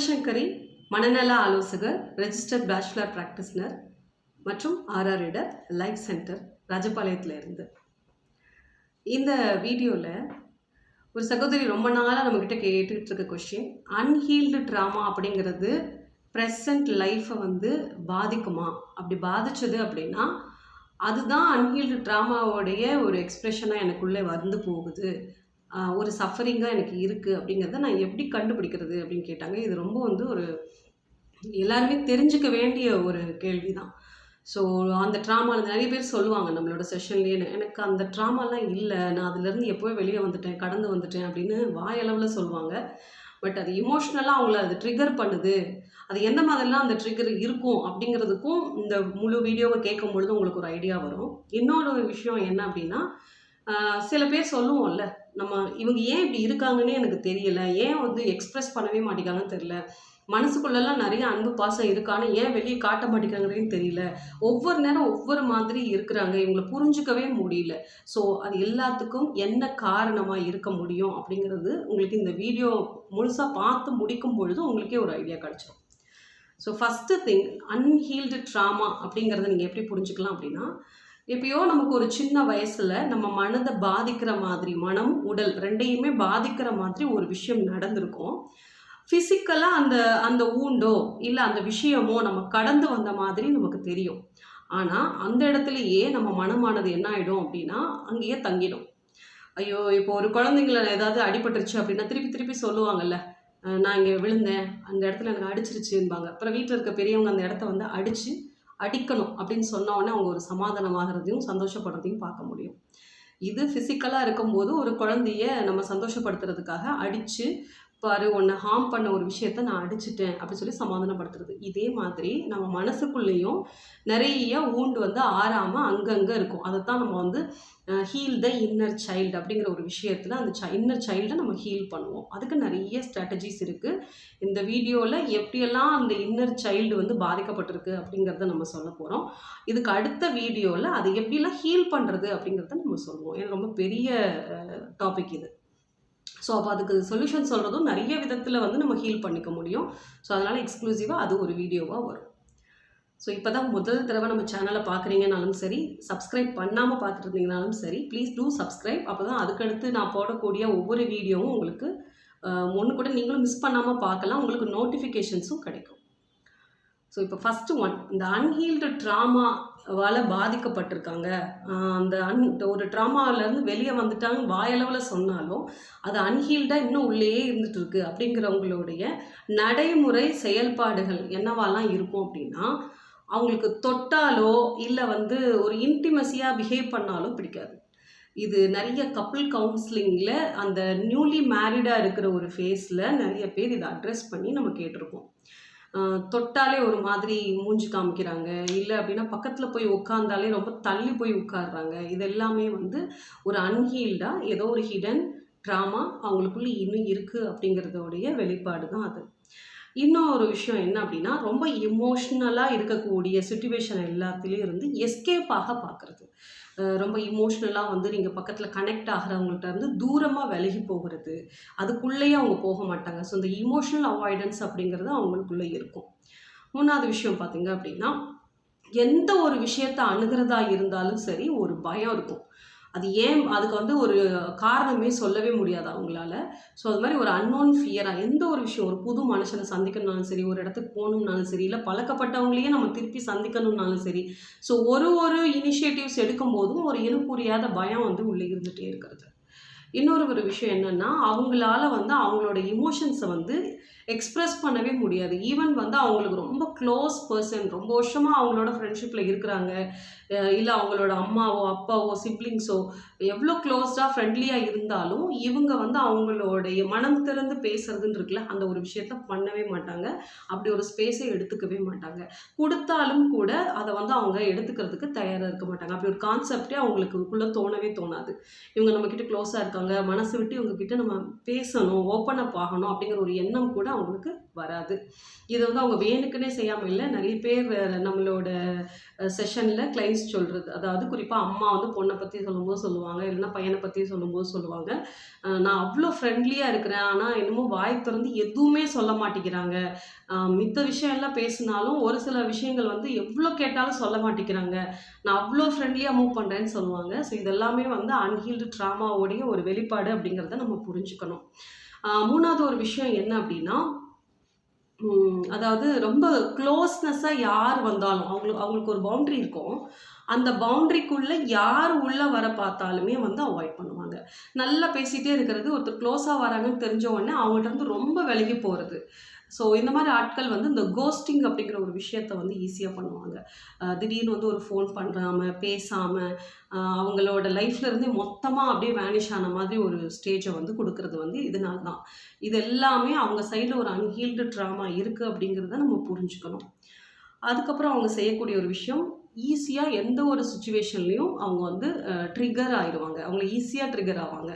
சிவசங்கரி மனநல ஆலோசகர் registered bachelor practitioner மற்றும் ஆர்ஆர் இடர் லைஃப் சென்டர் ராஜபாளையத்தில் இருந்து இந்த வீடியோவில் ஒரு சகோதரி ரொம்ப நாளாக நம்மக்கிட்ட கேட்டுக்கிட்டு இருக்க கொஷின் அன்ஹீல்டு ட்ராமா அப்படிங்கிறது ப்ரெசண்ட் லைஃப்பை வந்து பாதிக்குமா? அப்படி பாதிச்சது அப்படின்னா அதுதான் அன்ஹீல்டு ட்ராமாவோடைய ஒரு எக்ஸ்ப்ரெஷனாக எனக்குள்ளே வந்து போகுது. ஒரு சஃபரிங்காக எனக்கு இருக்குது அப்படிங்கிறத நான் எப்படி கண்டுபிடிக்கிறது அப்படின்னு கேட்டாங்க. இது ரொம்ப வந்து ஒரு எல்லாருமே தெரிஞ்சுக்க வேண்டிய ஒரு கேள்வி தான் ஸோ அந்த ட்ராமாவில் நிறைய பேர் சொல்லுவாங்க நம்மளோட செஷன்லேயே எனக்கு அந்த ட்ராமாலாம் இல்லை. நான் அதுலேருந்து எப்போவே வெளியே வந்துட்டேன் கடந்து வந்துட்டேன் அப்படின்னு வாயளவில் சொல்லுவாங்க. பட் அது இமோஷ்னலாக அவங்கள அது ட்ரிகர் பண்ணுது. அது எந்த மாதிரிலாம் அந்த ட்ரிகர் இருக்கும் அப்படிங்கிறதுக்கும் இந்த முழு வீடியோவை கேட்கும் பொழுது உங்களுக்கு ஒரு ஐடியா வரும். இன்னொரு விஷயம் என்ன அப்படின்னா சில பேர் சொல்லுவோம்ல நம்ம இவங்க ஏன் இப்படி இருக்காங்கன்னே எனக்கு தெரியல ஏன் வந்து எக்ஸ்பிரஸ் பண்ணவே மாட்டேங்காங்கன்னு தெரியல. மனசுக்குள்ளெல்லாம் நிறைய அன்பு பாசம் இருக்கான்னு ஏன் வெளியே காட்ட மாட்டேங்கிறாங்கன்னு தெரியல. ஒவ்வொரு நேரம் ஒவ்வொரு மாதிரி இருக்கிறாங்க இவங்களை புரிஞ்சுக்கவே முடியல. ஸோ அது எல்லாத்துக்கும் என்ன காரணமாக இருக்க முடியும் அப்படிங்கிறது உங்களுக்கு இந்த வீடியோ முழுசாக பார்த்து முடிக்கும் பொழுது உங்களுக்கே ஒரு ஐடியா கிடச்சிரும். So first thing unhealed trauma அப்படிங்கிறத நீங்கள் எப்படி புரிஞ்சுக்கலாம் அப்படின்னா எப்பயோ நமக்கு ஒரு சின்ன வயசில் நம்ம மனதை பாதிக்கிற மாதிரி மனம் உடல் ரெண்டையுமே பாதிக்கிற மாதிரி ஒரு விஷயம் நடந்திருக்கும். ஃபிசிக்கலாக அந்த அந்த ஊண்டோ இல்லை அந்த விஷயமோ நம்ம கடந்து வந்த மாதிரி நமக்கு தெரியும். ஆனால் அந்த இடத்துலையே நம்ம மனமானது என்ன ஆகிடும் அப்படின்னா அங்கேயே தங்கிடும். ஐயோ இப்போ ஒரு குழந்தைங்கள ஏதாவது அடிபட்டுருச்சு அப்படின்னா திருப்பி திருப்பி சொல்லுவாங்கல்ல நான் இங்கே விழுந்தேன் அந்த இடத்துல எனக்கு அடிச்சிருச்சுன்பாங்க. அப்புறம் வீட்டில் இருக்க பெரியவங்க அந்த இடத்த வந்து அடித்து அடிக்கணும் அப்படின்னு சொன்ன உடனே அவங்க ஒரு சமாதானமாகிறதையும் சந்தோஷப்படுறதையும் பார்க்க முடியும். இது ஃபிசிக்கலாக இருக்கும்போது ஒரு குழந்தைய நம்ம சந்தோஷப்படுத்துறதுக்காக அடித்து பாரு உன்னை ஹார்ம் பண்ண ஒரு விஷயத்த நான் அடிச்சிட்டேன் அப்படின்னு சொல்லி சமாதானப்படுத்துறது. இதே மாதிரி நம்ம மனசுக்குள்ளேயும் நிறைய ஊண்டு வந்து ஆறாமல் அங்கங்கே இருக்கும். அதை தான் நம்ம வந்து ஹீல் த இன்னர் சைல்டு அப்படிங்கிற ஒரு விஷயத்தில் அந்த சை இன்னர் சைல்டை நம்ம ஹீல் பண்ணுவோம். அதுக்கு நிறைய ஸ்ட்ராட்டஜிஸ் இருக்குது இந்த வீடியோவில் எப்படியெல்லாம் அந்த இன்னர் சைல்டு வந்து பாதிக்கப்பட்டிருக்கு அப்படிங்கிறத நம்ம சொல்ல போகிறோம் இதுக்கு அடுத்த வீடியோவில் அது எப்படிலாம் ஹீல் பண்ணுறது அப்படிங்கிறத நம்ம சொல்லுவோம். ஏன்னா ரொம்ப பெரிய டாபிக் இது. ஸோ அப்போ அதுக்கு சொல்யூஷன் சொல்கிறதும் நிறைய விதத்தில் வந்து நம்ம ஹீல் பண்ணிக்க முடியும். ஸோ அதனால் எக்ஸ்க்ளூசிவாக அது ஒரு வீடியோவாக வரும். ஸோ இப்போ தான் முதல் தடவை நம்ம சேனலை பார்க்குறீங்கனாலும் சரி சப்ஸ்கிரைப் பண்ணாமல் பார்த்துட்டு இருந்தீங்கனாலும் சரி ப்ளீஸ் டூ சப்ஸ்கிரைப் அப்போ தான் அதுக்கடுத்து நான் போடக்கூடிய ஒவ்வொரு வீடியோவும் உங்களுக்கு ஒன்று கூட நீங்களும் மிஸ் பண்ணாமல் பார்க்கலாம் உங்களுக்கு நோட்டிஃபிகேஷன்ஸும் கிடைக்கும். ஸோ இப்போ ஃபஸ்ட்டு ஒன் இந்த அன்ஹீல்டு ட்ராமாவால் பாதிக்கப்பட்டிருக்காங்க. அந்த அன் ஒரு ட்ராமாவிலேருந்து வெளியே வந்துட்டாங்க வாயளவில் சொன்னாலும் அது அன்ஹீல்டாக இன்னும் உள்ளேயே இருந்துட்டு அப்படிங்கிறவங்களுடைய நடைமுறை செயல்பாடுகள் என்னவாலாம் இருக்கும் அப்படின்னா அவங்களுக்கு தொட்டாலோ இல்லை வந்து ஒரு இன்டிமசியாக பிஹேவ் பண்ணாலும் பிடிக்காது. இது நிறைய கப்புள் கவுன்சிலிங்கில் அந்த நியூலி மேரிடாக இருக்கிற ஒரு ஃபேஸில் நிறைய பேர் இதை அட்ரஸ் பண்ணி நம்ம கேட்டிருக்கோம். தொட்டாலே ஒரு மாதிரி மூஞ்சி காமிக்கிறாங்க. இல்லை அப்படின்னா பக்கத்தில் போய் உட்காந்தாலே ரொம்ப தள்ளி போய் உட்காடுறாங்க இது எல்லாமே வந்து ஒரு அன்ஹீல்டாக ஏதோ ஒரு ஹிடன் ட்ராமா அவங்களுக்குள்ளே இன்னும் இருக்குது அப்படிங்கிறதோடைய வெளிப்பாடு தான் அது. இன்னும் ஒரு விஷயம் என்ன அப்படின்னா ரொம்ப இமோஷ்னலாக இருக்கக்கூடிய சுச்சுவேஷன் எல்லாத்துலேயும் இருந்து எஸ்கேப்பாக பார்க்குறது. ரொம்ப இமோஷ்னலாக வந்து நீங்கள் பக்கத்தில் கனெக்ட் ஆகிறவங்கள்ட்ட இருந்து தூரமாக விலகி போகிறது. அதுக்குள்ளேயே அவங்க போக மாட்டாங்க. ஸோ இந்த இமோஷனல் அவாய்டன்ஸ் அப்படிங்கிறது அவங்களுக்குள்ளே இருக்கும். மூணாவது விஷயம் பார்த்தீங்க அப்படின்னா எந்த ஒரு விஷயத்தை அணுகிறதா இருந்தாலும் சரி ஒரு பயம் இருக்கும். அது ஏன் அதுக்கு வந்து ஒரு காரணமே சொல்லவே முடியாது அவங்களால. ஸோ அது மாதிரி ஒரு அன்னோன் ஃபியராக எந்த ஒரு விஷயம் ஒரு புது மனுஷனை சந்திக்கணும்னாலும் சரி ஒரு இடத்துக்கு போகணும்னாலும் சரி இல்லை பழக்கப்பட்டவங்களையே நம்ம திருப்பி சந்திக்கணும்னாலும் சரி ஸோ ஒரு ஒரு இனிஷியேட்டிவ்ஸ் எடுக்கும் போதும் ஒரு இனப்புரியாத பயம் வந்து உள்ளே இருந்துகிட்டே இருக்கிறது. இன்னொரு ஒரு விஷயம் என்னென்னா அவங்களால வந்து அவங்களோட இமோஷன்ஸை வந்து எக்ஸ்ப்ரெஸ் பண்ணவே முடியாது. ஈவன் வந்து அவங்களுக்கு ரொம்ப க்ளோஸ் பர்சன் ரொம்ப வருஷமாக அவங்களோட ஃப்ரெண்ட்ஷிப்பில் இருக்கிறாங்க. இல்லை அவங்களோட அம்மாவோ அப்பாவோ சிப்ளிங்ஸோ எவ்வளோ க்ளோஸ்டாக ஃப்ரெண்ட்லியாக இருந்தாலும் இவங்க வந்து அவங்களுடைய மனம் திறந்து பேசுறதுன்னு இருக்குல்ல அந்த ஒரு விஷயத்த பண்ணவே மாட்டாங்க. அப்படி ஒரு ஸ்பேஸை எடுத்துக்கவே மாட்டாங்க. கொடுத்தாலும் கூட அதை வந்து அவங்க எடுத்துக்கிறதுக்கு தயாராக இருக்க மாட்டாங்க. அப்படி ஒரு கான்செப்டே அவங்களுக்குள்ளே தோணவே தோணாது. இவங்க நம்மக்கிட்ட க்ளோஸாக இருக்காங்க. மனசு விட்டு இவங்க கிட்ட நம்ம பேசணும் ஓப்பன் அப் ஆகணும் அப்படிங்கிற ஒரு எண்ணம் கூட அவங்களுக்கு வராது. இதை வந்து அவங்க வேணுக்குன்னே செய்யாமல் இல்லை நிறைய பேர் நம்மளோட செஷனில் கிளைண்ட்ஸ் சொல்கிறது அதாவது குறிப்பாக அம்மா வந்து பொண்ணை பற்றி சொல்லும்போது சொல்லுவாங்க இல்லைன்னா பையனை பற்றி சொல்லும்போது சொல்லுவாங்க. நான் அவ்வளோ ஃப்ரெண்ட்லியாக இருக்கிறேன் ஆனால் என்னமோ வாய் திறந்து எதுவுமே சொல்ல மாட்டேங்கிறாங்க. மித்த விஷயம் எல்லாம் பேசினாலும் ஒரு சில விஷயங்கள் வந்து எவ்வளோ கேட்டாலும் சொல்ல மாட்டேங்கிறாங்க. நான் அவ்வளோ ஃப்ரெண்ட்லியாக மூவ் பண்ணுறேன்னு சொல்லுவாங்க. ஸோ இதெல்லாமே வந்து அன்ஹீல்டு ட்ராமாவோடைய ஒரு வெளிப்பாடு அப்படிங்கிறத நம்ம புரிஞ்சுக்கணும். மூணாவது ஒரு விஷயம் என்ன அப்படின்னா அதாவது ரொம்ப க்ளோஸ்னஸ்ஸாக யார் வந்தாலும் அவங்களுக்கு அவங்களுக்கு ஒரு பவுண்ட்ரி இருக்கும். அந்த பவுண்ட்ரிக்குள்ளே யார் உள்ளே வர பார்த்தாலுமே வந்து அவாய்ட் பண்ணுவாங்க. நல்லா பேசிகிட்டே இருக்கிறது ஒருத்தர் க்ளோஸாக வராங்கன்னு தெரிஞ்ச உடனே அவங்கள்ட்ட இருந்து ரொம்ப விலகி போகிறது ஸோ இந்த மாதிரி ஆட்கள் வந்து இந்த கோஸ்டிங் அப்படிங்கிற ஒரு விஷயத்த வந்து ஈஸியாக பண்ணுவாங்க. திடீர்னு வந்து ஒரு ஃபோன் பண்ணுறாம பேசாமல் அவங்களோட லைஃப்லேருந்து மொத்தமாக அப்படியே வேனிஷ் ஆன மாதிரி ஒரு ஸ்டேஜை வந்து கொடுக்கறது வந்து இதனால தான். இது எல்லாமே அவங்க சைடில் ஒரு அன்ஹீல்டு ட்ராமா இருக்குது அப்படிங்கிறத நம்ம புரிஞ்சுக்கணும். அதுக்கப்புறம் அவங்க செய்யக்கூடிய ஒரு விஷயம் ஈஸியாக எந்த ஒரு சுச்சுவேஷன்லேயும் அவங்க வந்து ட்ரிகர் ஆயிடுவாங்க அவங்கள ஈஸியாக ட்ரிகர் ஆவாங்க.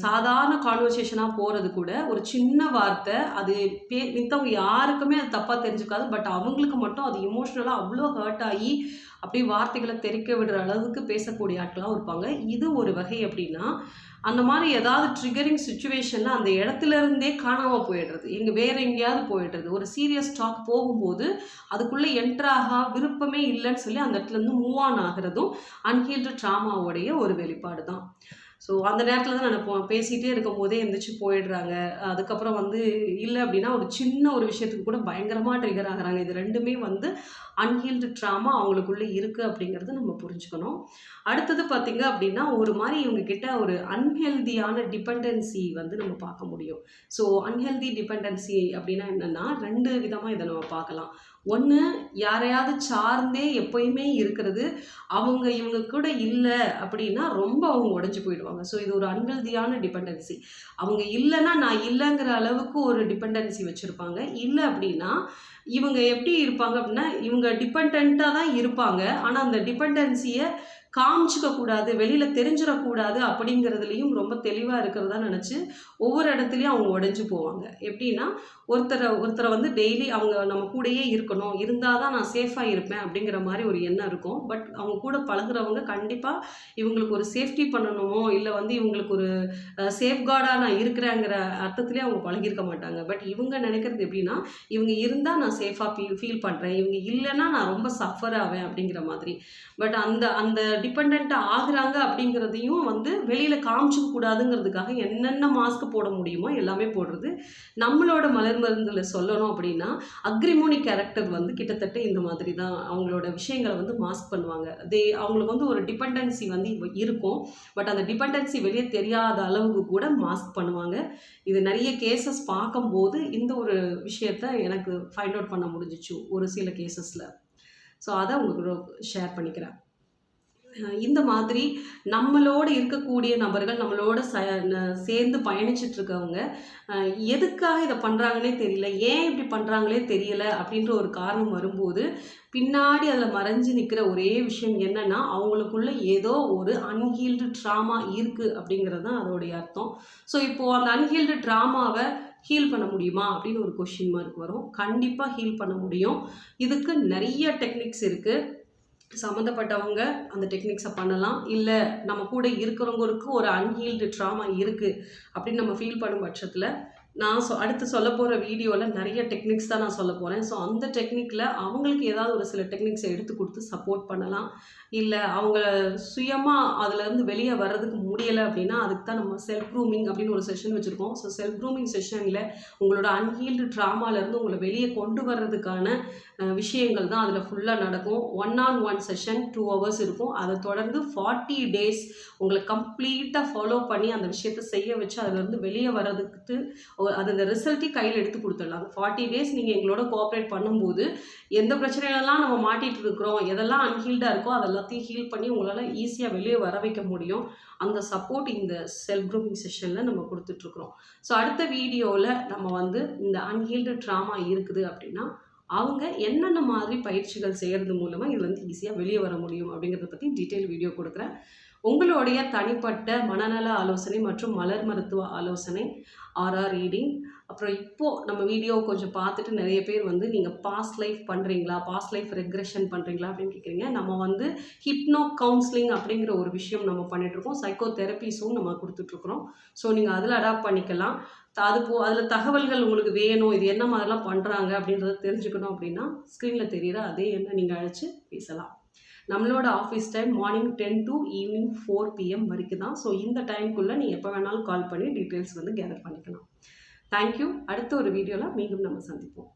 சாதாரண கான்வர்சேஷனாக போகிறது கூட ஒரு சின்ன வார்த்தை அது பே மித்தவங்க யாருக்குமே அது தப்பாக தெரிஞ்சுக்காது பட் அவங்களுக்கு மட்டும் அது இமோஷ்னலாக அவ்வளோ ஹர்ட் ஆகி அப்படியே வார்த்தைகளை தெரிக்க விடுற அளவுக்கு பேசக்கூடிய ஆட்களாக இருப்பாங்க. இது ஒரு வகை அப்படின்னா அந்த மாதிரி ஏதாவது ட்ரிகரிங் சுச்சுவேஷனில் அந்த இடத்துல இருந்தே காணாமல் போயிடுறது எங்கே வேறு எங்கேயாவது போயிடுறது ஒரு சீரியஸ் டாக் போகும்போது அதுக்குள்ளே என்ட்ராக விருப்பமே இல்லைன்னு சொல்லி அந்த இடத்துல இருந்து மூவ் ஆன் ஆகிறதும் அன்ஹீல்டு ட்ராமாவோடைய ஒரு வெளிப்பாடு தான் ஸோ அந்த நேரத்தில் தான் நினைப்போம். பேசிகிட்டே இருக்கும் போதே எந்திரிச்சு போயிடுறாங்க. அதுக்கப்புறம் வந்து இல்லை அப்படின்னா ஒரு சின்ன ஒரு விஷயத்துக்கு கூட பயங்கரமாக ட்ரிகர் ஆகிறாங்க. இது ரெண்டுமே வந்து அன்ஹீல்டு ட்ராமா அவங்களுக்குள்ளே இருக்குது அப்படிங்கிறத நம்ம புரிஞ்சுக்கணும். அடுத்தது பார்த்திங்க அப்படின்னா ஒரு மாதிரி இவங்கக்கிட்ட ஒரு அன்ஹெல்தியான டிபெண்டன்சி வந்து நம்ம பார்க்க முடியும். ஸோ அன்ஹெல்தி டிபெண்டன்சி அப்படின்னா என்னென்னா ரெண்டு விதமாக இதை நம்ம பார்க்கலாம். ஒன்று யாரையாவது சார்ந்தே எப்பயுமே இருக்கிறது அவங்க இவங்க கூட இல்லை அப்படின்னா ரொம்ப அவங்க உடஞ்சி போயிடுவாங்க. ஸோ இது ஒரு அன்ஹெல்தியான டிபெண்டன்சி அவங்க இல்லைன்னா நான் இல்லைங்கிற அளவுக்கு ஒரு டிபெண்டன்சி வச்சுருப்பாங்க. இல்லை அப்படின்னா இவங்க எப்படி இருப்பாங்க அப்படின்னா இவங்க டிபெண்ட்டாக தான் இருப்பாங்க. ஆனால் அந்த டிபெண்டன்சியை காமிச்சிக்க கூடாது வெளியில் தெரிஞ்சிடக்கூடாது அப்படிங்கிறதுலையும் ரொம்ப தெளிவாக இருக்கிறதா நினச்சி ஒவ்வொரு இடத்துலையும் அவங்க உடஞ்சி போவாங்க. எப்படின்னா ஒருத்தரை ஒருத்தரை வந்து டெய்லி அவங்க நம்ம கூடயே இருக்கணும் இருந்தால் தான் நான் சேஃபாக இருப்பேன் அப்படிங்கிற மாதிரி ஒரு எண்ணம் இருக்கும். பட் அவங்க கூட பழகுறவங்க கண்டிப்பாக இவங்களுக்கு ஒரு சேஃப்டி பண்ணணுமோ இல்லை வந்து இவங்களுக்கு ஒரு சேஃப்கார்டாக நான் இருக்கிறேங்கிற அர்த்தத்திலே அவங்க பழகிருக்க மாட்டாங்க. பட் இவங்க நினைக்கிறது எப்படின்னா இவங்க இருந்தால் நான் சேஃபாக ஃபீல் ஃபீல் பண்ணுறேன் இவங்க இல்லைன்னா நான் ரொம்ப சஃபர் ஆவேன் அப்படிங்கிற மாதிரி. பட் அந்த அந்த டிபெண்ட்டாக ஆகுறாங்க அப்படிங்கிறதையும் வந்து வெளியில் காமிச்சிக்க கூடாதுங்கிறதுக்காக என்னென்ன மாஸ்க் போட முடியுமோ எல்லாமே போடுறது. நம்மளோட மலர் மருந்தில் சொல்லணும் அப்படின்னா அக்ரிமோனி கேரக்டர் வந்து கிட்டத்தட்ட இந்த மாதிரி தான் அவங்களோட விஷயங்களை வந்து மாஸ்க் பண்ணுவாங்க. தே அவங்களுக்கு வந்து ஒரு டிபெண்டன்சி வந்து இருக்கும். பட் அந்த டிபெண்டன்சி வெளியே தெரியாத அளவுக்கு கூட மாஸ்க் பண்ணுவாங்க. இது நிறைய கேசஸ் பார்க்கும்போது இந்த ஒரு விஷயத்த எனக்கு ஃபைண்ட் அவுட் பண்ண முடிஞ்சிச்சு ஒரு சில கேசஸில் ஸோ அதை உங்களுக்கு ஷேர் பண்ணிக்கிறேன். இந்த மாதிரி நம்மளோட இருக்கக்கூடிய நபர்கள் நம்மளோட ச சேர்ந்து பயணிச்சுட்டு இருக்கவங்க எதுக்காக இதை பண்ணுறாங்கன்னே தெரியல ஏன் இப்படி பண்ணுறாங்களே தெரியல அப்படின்ற ஒரு காரணம் வரும்போது பின்னாடி அதில் மறைஞ்சு நிற்கிற ஒரே விஷயம் என்னன்னா அவங்களுக்குள்ள ஏதோ ஒரு அன்ஹீல்டு ட்ராமா இருக்குது அப்படிங்கிறது தான் அதோடைய அர்த்தம். ஸோ இப்போது அந்த அன்ஹீல்டு ட்ராமாவை ஹீல் பண்ண முடியுமா அப்படின்னு ஒரு கொஷின் மார்க் வரும். கண்டிப்பாக ஹீல் பண்ண முடியும். இதுக்கு நிறைய டெக்னிக்ஸ் இருக்குது சம்மந்தப்பட்டவங்க அந்த டெக்னிக்ஸை பண்ணலாம். இல்லை நம்ம கூட இருக்கிறவங்களுக்கு ஒரு அன்ஹீல்டு ட்ராமா இருக்குது அப்படின்னு நம்ம ஃபீல் பண்ணும் பட்சத்தில் நான் சொ அடுத்து சொல்ல போகிற வீடியோவில் நிறைய டெக்னிக்ஸ் தான் நான் சொல்ல போகிறேன் ஸோ அந்த டெக்னிக்கில் அவங்களுக்கு ஏதாவது ஒரு சில டெக்னிக்ஸை எடுத்து கொடுத்து சப்போர்ட் பண்ணலாம். இல்லை அவங்க சுயமாக அதுலேருந்து வெளியே வர்றதுக்கு முடியலை அப்படின்னா அதுக்கு தான் நம்ம செல்ஃப் க்ரூமிங் அப்படின்னு ஒரு செஷன் வச்சுருக்கோம். ஸோ செல்ஃப் க்ரூமிங் செஷனில் உங்களோட அன்ஹீல்டு ட்ராமாலேருந்து உங்களை வெளியே கொண்டு வர்றதுக்கான விஷயங்கள் தான் அதில் ஃபுல்லாக நடக்கும். One on one session two hours இருக்கும். அதை தொடர்ந்து ஃபார்ட்டி டேஸ் உங்களை கம்ப்ளீட்டாக ஃபாலோ பண்ணி அந்த விஷயத்தை செய்ய வச்சு அதுலேருந்து வெளியே வர்றதுக்கு அது அந்த ரிசல்ட்டையும் கையில் எடுத்து கொடுத்துடலாம். ஃபார்ட்டி டேஸ் நீங்கள் எங்களோட கோஆப்ரேட் பண்ணும்போது எந்த பிரச்சனையிலலாம் நம்ம மாட்டிகிட்டு இருக்கிறோம் எதெல்லாம் அன்ஹீல்டாக இருக்கோ அதெல்லாத்தையும் ஹீல் பண்ணி உங்களால் ஈஸியாக வெளியே வர வைக்க முடியும். அந்த சப்போர்ட் இந்த செல்ஃப் க்ரூமிங் செஷனில் நம்ம கொடுத்துட்ருக்குறோம். ஸோ அடுத்த வீடியோவில் நம்ம வந்து இந்த அன்ஹீல்டு ட்ராமா இருக்குது அப்படின்னா அவங்க என்னென்ன மாதிரி பயிற்சிகள் செய்கிறது மூலமாக இது வந்து ஈஸியாக வெளியே வர முடியும் அப்படிங்கிறத பற்றி டீட்டெயில் வீடியோ கொடுக்குறேன். உங்களுடைய தனிப்பட்ட மனநல ஆலோசனை மற்றும் மலர் மருத்துவ ஆலோசனை ஆர்ஆர் ரீடிங் அப்புறம் இப்போது நம்ம வீடியோ கொஞ்சம் பார்த்துட்டு நிறைய பேர் வந்து நீங்கள் பாஸ்ட் லைஃப் பண்ணுறீங்களா பாஸ்ட் லைஃப் ரெக்ரெஷன் பண்ணுறீங்களா அப்படின்னு கேட்குறீங்க நம்ம வந்து ஹிப்னோ கவுன்சிலிங் அப்படிங்கிற ஒரு விஷயம் நம்ம பண்ணிகிட்ருக்கோம் சைக்கோ தெரப்பிஸும் நம்ம கொடுத்துட்ருக்குறோம் ஸோ நீங்கள் அதில் அடாப்ட் பண்ணிக்கலாம். அது போ அதில் தகவல்கள் உங்களுக்கு வேணும். இது என்ன மாதிரிலாம் பண்ணுறாங்க அப்படின்றத தெரிஞ்சுக்கணும் அப்படின்னா ஸ்க்ரீனில் தெரிகிற அதே எண்ணை நீங்கள் அழைச்சி பேசலாம். நம்மளோட office time morning ten to evening four PM வரைக்கும் தான் ஸோ இந்த டைம்குள்ளே நீங்கள் எப்போ வேணாலும் கால் பண்ணி டீட்டெயில்ஸ் வந்து கேதர் பண்ணிக்கலாம். தேங்க்யூ அடுத்த ஒரு வீடியோவில் மீண்டும் நம்ம சந்திப்போம்.